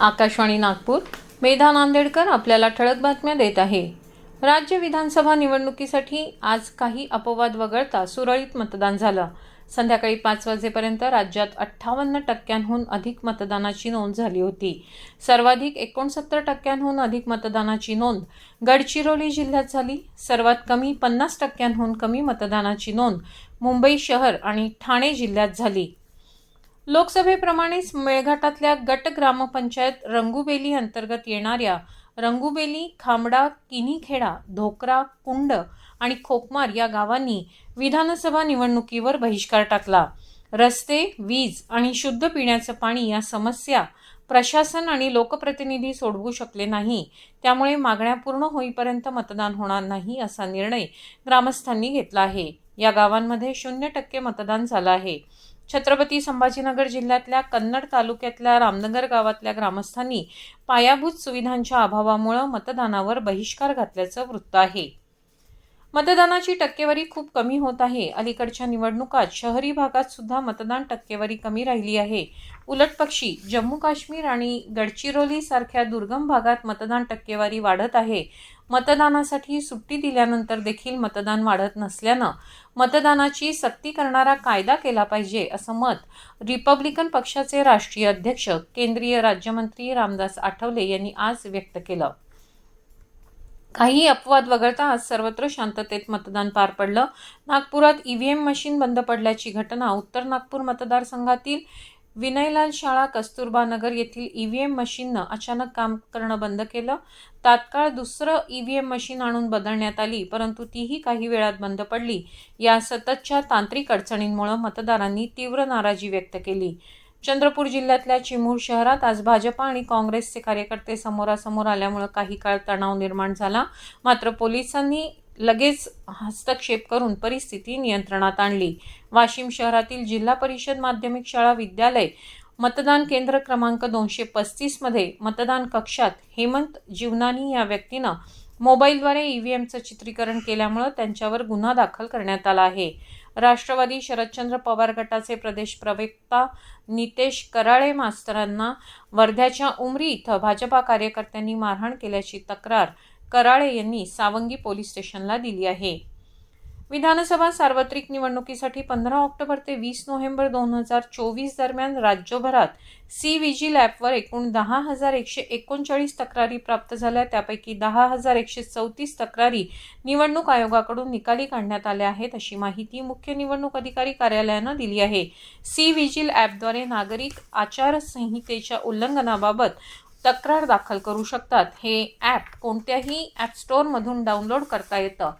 आकाशवाणी नागपूर. मेधा नांदेडकर आपल्याला ठळक बातम्या देत आहे. राज्य विधानसभा निवडणुकीसाठी आज काही अपवाद वगळता सुरळीत मतदान झालं. संध्याकाळी पाच वाजेपर्यंत राज्यात अठ्ठावन्न टक्क्यांहून अधिक मतदानाची नोंद झाली होती. सर्वाधिक एकोणसत्तर टक्क्यांहून अधिक मतदानाची नोंद गडचिरोली जिल्ह्यात झाली. सर्वात कमी पन्नास टक्क्यांहून कमी मतदानाची नोंद मुंबई शहर आणि ठाणे जिल्ह्यात झाली. लोकसभेप्रमाणेच मेळघाटातल्या गट ग्रामपंचायत रंगुबेली अंतर्गत येणाऱ्या रंगुबेली खांबडा किनीखेडा धोकरा कुंड आणि खोकमार या गावांनी विधानसभा निवडणुकीवर बहिष्कार टाकला. रस्ते वीज आणि शुद्ध पिण्याचं पाणी या समस्या प्रशासन आणि लोकप्रतिनिधी सोडवू शकले नाही. त्यामुळे मागण्या पूर्ण होईपर्यंत मतदान होणार नाही असा निर्णय ग्रामस्थांनी घेतला आहे. या गावांमध्ये शून्य टक्के मतदान झालं आहे. छत्रपती संभाजीनगर जिल्ह्यातल्या कन्नड तालुक्यातल्या रामनगर गावातल्या ग्रामस्थांनी पायाभूत सुविधांच्या अभावामुळे मतदानावर बहिष्कार घातल्याचं वृत्त आहे. मतदानाची टक्केवारी खूप कमी होत आहे. अलीकडच्या निवडणुकात शहरी भागात सुद्धा मतदान टक्केवारी कमी राहिली आहे. उलटपक्षी जम्मू काश्मीर आणि गडचिरोली सारख्या दुर्गम भागात मतदान टक्केवारी वाढत आहे. मतदानासाठी सुट्टी दिल्यानंतर देखील मतदान वाढत नसल्यानं मतदानाची सक्ती करणारा कायदा केला पाहिजे असं मत रिपब्लिकन पक्षाचे राष्ट्रीय अध्यक्ष केंद्रीय राज्यमंत्री रामदास आठवले यांनी आज व्यक्त केलं. काही अपवाद वगळता आज सर्वत्र शांततेत मतदान पार पडलं. नागपुरात ईव्हीएम मशीन बंद पडल्याची घटना उत्तर नागपूर मतदारसंघातील विनयलाल शाळा कस्तुरबा नगर येथील ईव्हीएम मशीननं अचानक काम करणं बंद केलं. तात्काळ दुसरं ईव्हीएम मशीन आणून बदलण्यात आली परंतु तीही काही वेळात बंद पडली. या सततच्या तांत्रिक अडचणींमुळे मतदारांनी तीव्र नाराजी व्यक्त केली. चंद्रपूर जिल्ह्यातल्या चिमूर शहरात आज भाजपा आणि काँग्रेसचे कार्यकर्ते समोरासमोर आल्यामुळे काही काळ तणाव निर्माण झाला. मात्र पोलिसांनी लगेच हस्तक्षेप करून परिस्थिती नियंत्रणात आणली. वाशिम शहरातील जिल्हा परिषद माध्यमिक शाळा विद्यालय मतदान केंद्र क्रमांक दोनशे पस्तीसमध्ये मतदान कक्षात हेमंत जीवनानी या व्यक्तीनं मोबाईलद्वारे ईव्हीएमचं चित्रीकरण केल्यामुळं त्यांच्यावर गुन्हा दाखल करण्यात आला आहे. राष्ट्रवादी शरदचंद्र पवार गटाचे प्रदेश प्रवक्ता नितेश कराळे मास्तरांना वर्ध्याच्या उमरी इथं भाजपा कार्यकर्त्यांनी मारहाण केल्याची तक्रार कराळे यांनी सावंगी पोलीस स्टेशनला दिली आहे. विधानसभा सार्वत्रिक निवडणुकीसाठी पंधरा ऑक्टोबर ते वीस नोव्हेंबर दोन हजार चोवीस दरम्यान राज्यभरात सी विजिल ॲपवर एकूण दहा हजार एकशे एकोणचाळीस तक्रारी प्राप्त झाल्या. त्यापैकी दहा हजार एकशे चौतीस तक्रारी निवडणूक आयोगाकडून निकाली काढण्यात आल्या आहेत अशी माहिती मुख्य निवडणूक अधिकारी कार्यालयानं दिली आहे. सी विजिल ॲपद्वारे नागरिक आचारसंहितेच्या उल्लंघनाबाबत तक्रार दाखल करू शकतात. हे ॲप कोणत्याही ॲप स्टोअरमधून डाउनलोड करता येतं.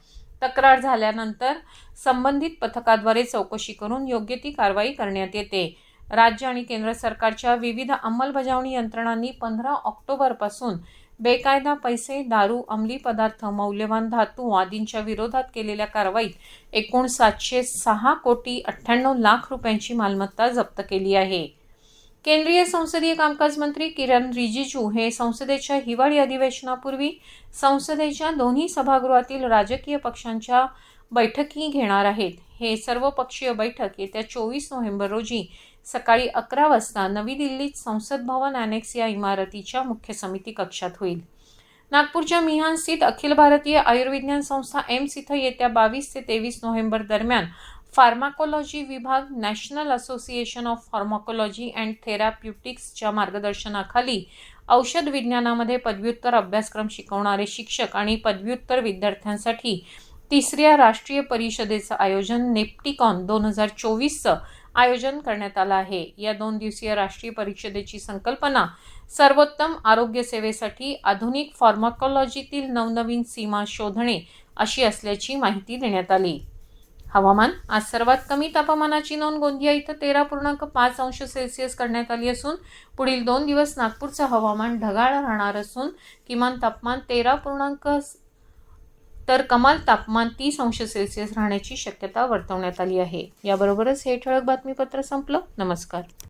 तक्रार झाल्यानंतर संबंधित पथकाद्वारे चौकशी करून योग्य ती कारवाई करण्यात येते. राज्य आणि केंद्र सरकारच्या विविध अंमलबजावणी यंत्रणांनी पंधरा ऑक्टोबरपासून बेकायदा पैसे दारू अंमली पदार्थ मौल्यवान धातू आदींच्या विरोधात केलेल्या कारवाईत एकूण सातशे सहा कोटी अठ्ठ्याण्णव लाख रुपयांची मालमत्ता जप्त केली आहे. केंद्रीय संसदीय कामकाज मंत्री किरण रिजिजू हे संसदेच्या हिवाळी अधिवेशनापूर्वी संसदेच्या दोन्ही सभागृहातील राजकीय पक्षांच्या बैठकी घेणार आहेत. हे सर्वपक्षीय बैठक येत्या चोवीस नोव्हेंबर रोजी सकाळी अकरा वाजता नवी दिल्लीत संसद भवन अॅनेक्स या इमारतीच्या मुख्य समिती कक्षात होईल. नागपूरच्या मिहान स्थित अखिल भारतीय आयुर्विज्ञान संस्था एम्स इथं येत्या बावीस ते तेवीस नोव्हेंबर दरम्यान फार्माकोलॉजी विभाग national association of pharmacology and थेराप्युटिक्सच्या मार्गदर्शनाखाली औषध विज्ञानामध्ये पदव्युत्तर अभ्यासक्रम शिकवणारे शिक्षक आणि पदव्युत्तर विद्यार्थ्यांसाठी तिसऱ्या राष्ट्रीय परिषदेचं आयोजन नेप्टिकॉन दोन हजार चोवीसचं आयोजन करण्यात आलं आहे. या दोन दिवसीय राष्ट्रीय परिषदेची संकल्पना सर्वोत्तम आरोग्य सेवेसाठी आधुनिक फार्माकोलॉजीतील नवनवीन सीमा शोधणे अशी असल्याची माहिती देण्यात आली. हवामान. आज सर्वात कमी तापमानाची नोंद गोंदिया इथं तेरा पूर्णांक पाच अंश सेल्सिअस करण्यात आली असून पुढील दोन दिवस नागपूरचं हवामान ढगाळ राहणार असून किमान तापमान तेरा पूर्णांक तर कमाल तापमान तीस अंश सेल्सिअस राहण्याची शक्यता वर्तवण्यात आली आहे. याबरोबरच हे ठळक बातमीपत्र संपलं. नमस्कार.